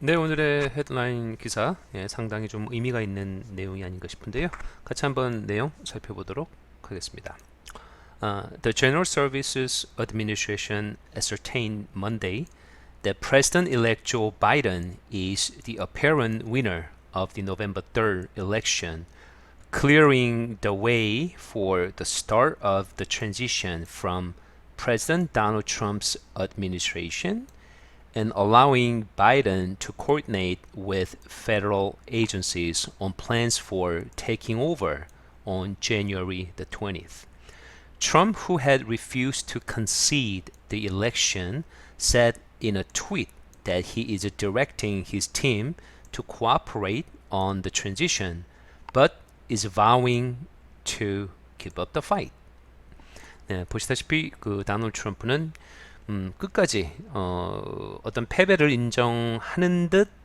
네, 오늘의 헤드라인 기사 예, 상당히 좀 의미가 있는 내용이 아닌가 싶은데요. 같이 한번 내용 살펴보도록 하겠습니다. Uh, the General Services Administration ascertained Monday that President-elect Joe Biden is the apparent winner of the November 3rd election, clearing the way for the start of the transition from President Donald Trump's administration and allowing Biden to coordinate with federal agencies on plans for taking over on January the 20th. Trump, who had refused to concede the election, said in a tweet that he is directing his team to cooperate on the transition, but is vowing to give up the fight. 네, 보시다시피 그 다널드 트럼프는 음, 끝까지 어, 어떤 패배를 인정하는 듯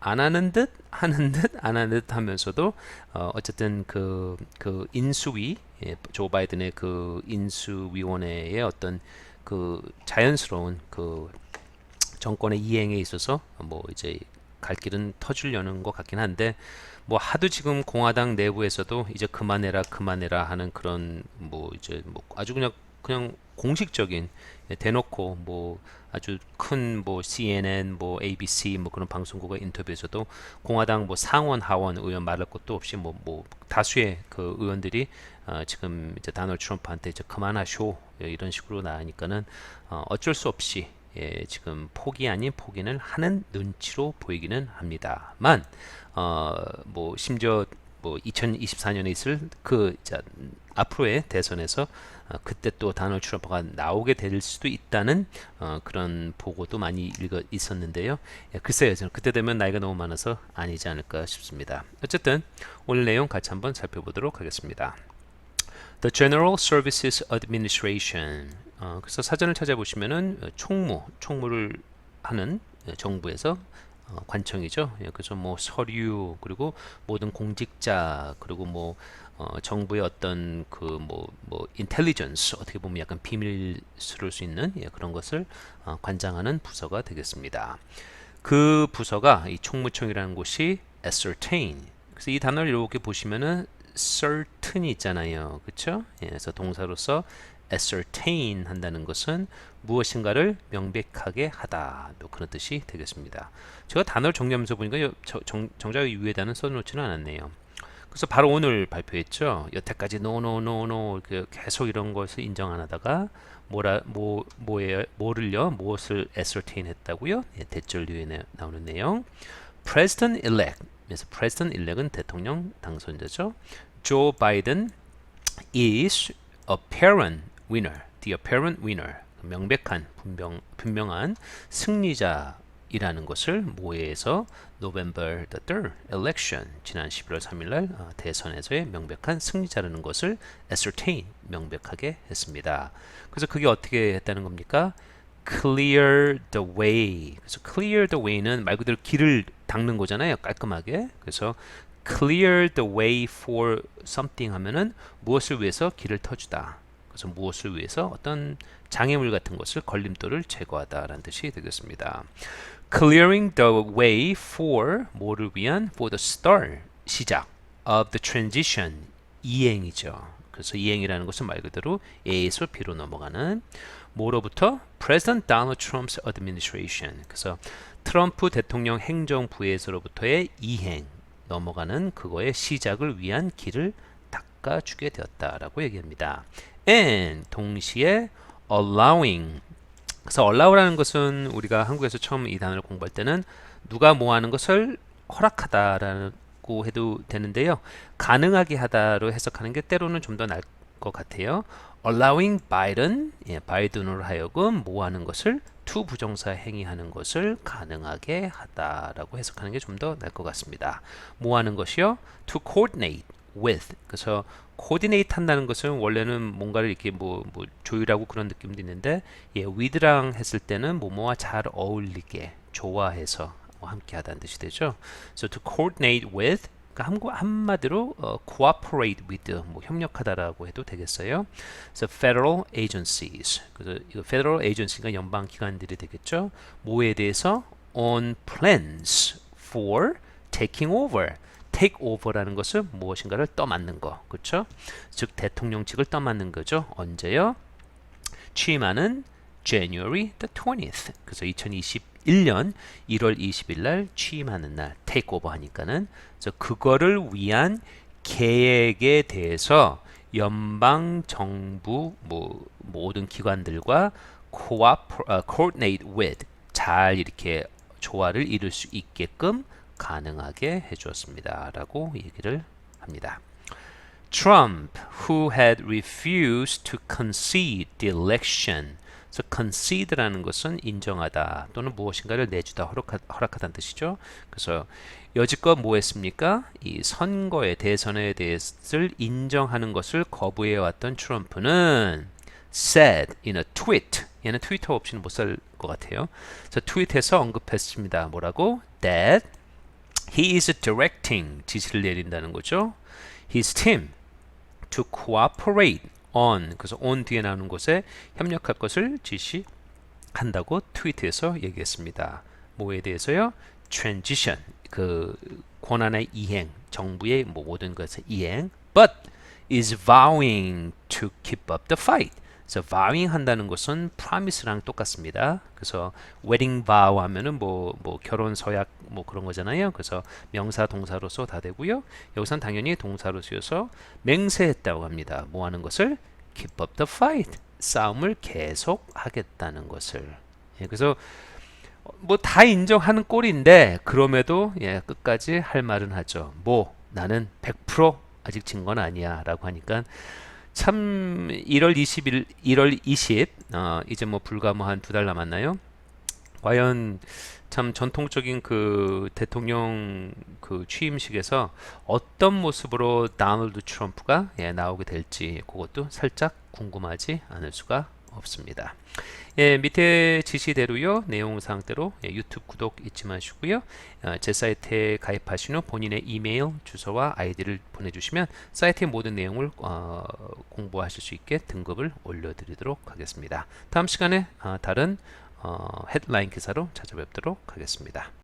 안 하는 듯 하는 듯 안 하는 듯 하면서도 어, 어쨌든 그, 그 인수위 예, 조 바이든의 그 인수위원회의 어떤 그 자연스러운 그 정권의 이행에 있어서 뭐 이제 갈 길은 터주려는 것 같긴 한데 뭐 하도 지금 공화당 내부에서도 이제 그만해라 그만해라 하는 그런 뭐 이제 뭐 아주 그냥 그냥 공식적인 예, 대놓고 뭐 아주 큰 뭐 CNN 뭐 ABC 뭐 그런 방송국의 인터뷰에서도 공화당 뭐 상원 하원 의원 말할 것도 없이 뭐뭐 다수의 그 의원들이 어, 지금 이제 다널드 트럼프한테 이제 그만하쇼 예, 이런 식으로 나가니까는 어, 어쩔 수 없이 예, 지금 포기 아닌 포기는 하는 눈치로 보이기는 합니다만 어, 뭐 심지어 뭐 2024년에 있을 그 자, 앞으로의 대선에서 어, 그때 또 다널드 트럼프가 나오게 될 수도 있다는 어, 그런 보고도 많이 읽어 있었는데요. 예, 글쎄요, 저는 그때 되면 나이가 너무 많아서 아니지 않을까 싶습니다. 어쨌든 오늘 내용 같이 한번 살펴보도록 하겠습니다. The General Services Administration. 어, 그래서 사전을 찾아보시면은 어, 총무, 총무를 하는 예, 정부에서 어, 관청이죠. 예, 그래서 뭐 서류 그리고 모든 공직자 그리고 뭐 어, 정부의 어떤 그뭐뭐 인텔리전스 어떻게 보면 약간 비밀스러울 수 있는 예, 그런 것을 어, 관장하는 부서가 되겠습니다. 그 부서가 이 총무청이라는 곳이 ascertain. 그래서 이 단어를 이렇게 보시면은 certain이 있잖아요. 그렇죠? 예, 그래서 동사로서 ascertain 한다는 것은 무엇인가를 명백하게 하다 뭐 그런 뜻이 되겠습니다. 제가 단어를 정리하면서 보니까 정작 위에다는 써놓지는 않았네요. 그래서 바로 오늘 발표했죠. 여태까지 노노노노 계속 이런 것을 인정 안 하다가 뭐라 뭐 뭐에 뭐를요 무엇을 ascertain 했다고요? 예, 대절 뒤에 내- 나오는 내용. President elect. 그래서 President elect은 대통령 당선자죠. Joe Biden is apparent winner. The apparent winner. 명백한 분명 분명한 승리자이라는 것을 모해에서 November the 3rd election 지난 11월 3일날 어, 대선에서의 명백한 승리자라는 것을 ascertain 명백하게 했습니다. 그래서 그게 어떻게 했다는 겁니까? clear the way. 그래서 clear the way는 말 그대로 길을 닦는 거잖아요. 깔끔하게. 그래서 clear the way for something 하면은 무엇을 위해서 길을 터주다. 그래서 무엇을 위해서 어떤 장애물 같은 것을 걸림돌을 제거하다라는 뜻이 되겠습니다. Clearing the way for 뭐를 위한 for the start 시작 of the transition 이행이죠. 그래서 이행이라는 것은 말 그대로 A에서 B로 넘어가는 뭐로부터 President Donald Trump's administration. 그래서 트럼프 대통령 행정부에서로부터의 이행 넘어가는 그거의 시작을 위한 길을 닦아주게 되었다라고 얘기합니다. And 동시에 allowing 그래서 allow라는 것은 우리가 한국에서 처음 이 단어를 공부할 때는 누가 뭐 하는 것을 허락하다라고 해도 되는데요. 가능하게 하다로 해석하는 게 때로는 좀 더 나을 것 같아요. allowing Biden, 예, 바이든으로 하여금 뭐 하는 것을 to 부정사 행위하는 것을 가능하게 하다라고 해석하는 게 좀 더 나을 것 같습니다. 뭐 하는 것이요? to coordinate with. 그래서 coordinate 한다는 것은 원래는 뭔가를 이렇게 뭐, 뭐 조율하고 그런 느낌도 있는데 예, with랑 했을 때는 뭐뭐와 잘 어울리게 좋아해서 뭐 함께 하다는 뜻이 되죠. So to coordinate with 그러니까 한국 한마디로 어, cooperate with 뭐 협력하다라고 해도 되겠어요. So federal agencies. 그래서 이거 federal agency가 연방 기관들이 되겠죠. 뭐에 대해서 on plans for taking over. Take over라는 것은 무엇인가를 떠맡는 거, 그렇죠? 즉 대통령직을 떠맡는 거죠. 언제요? 취임하는 January the 20th. 그래서 2021년 1월 20일 날 취임하는 날 take over 하니까는 그래서 그거를 위한 계획에 대해서 연방 정부 뭐 모든 기관들과 co-op, 어, coordinate with 잘 이렇게 조화를 이룰 수 있게끔 가능하게 해주었습니다. 라고 얘기를 합니다. Trump, who had refused to concede the election. 그래서 concede라는 것은 인정하다 또는 무엇인가를 내주다 허락하, 허락하다는 뜻이죠. 그래서 여지껏 뭐 했습니까? 이 선거에 대선에 대해서 인정하는 것을 거부해 왔던 트럼프는 said in a tweet 얘는 트위터 없이는 못 살 것 같아요. 그래서 트윗에서 언급했습니다. 뭐라고? that he is directing 지시를 내린다는 거죠. his team to cooperate on 그래서 on 뒤에 나오는 곳에 협력할 것을 지시한다고 트위트에서 얘기했습니다. 뭐에 대해서요? transition 그 권한의 이행, 정부의 뭐 모든 것의 이행, but is vowing to keep up the fight. 그래서 vowing 한다는 것은 promise랑 똑같습니다. 그래서 wedding vow 하면은 뭐, 뭐 결혼 서약 뭐 그런 거잖아요. 그래서 명사 동사로서 다 되고요. 여기선 당연히 동사로 쓰여서 맹세했다고 합니다. 뭐 하는 것을 keep up the fight. 싸움을 계속 하겠다는 것을. 예, 그래서 뭐 다 인정하는 꼴인데 그럼에도 예, 끝까지 할 말은 하죠. 뭐 나는 100% 아직 진 건 아니야라고 하니까 참 1월 20일 1월 20 어, 이제 뭐 불과 뭐 한 두 달 남았나요? 과연 참 전통적인 그 대통령 그 취임식에서 어떤 모습으로 다널드 트럼프가 예, 나오게 될지 그것도 살짝 궁금하지 않을 수가 없습니다. 예, 밑에 지시대로요. 내용 사항대로 예, 유튜브 구독 잊지 마시고요. 어, 제 사이트에 가입하신 후 본인의 이메일 주소와 아이디를 보내주시면 사이트의 모든 내용을 어, 공부하실 수 있게 등급을 올려드리도록 하겠습니다. 다음 시간에 어, 다른 어, 헤드라인 기사로 찾아뵙도록 하겠습니다.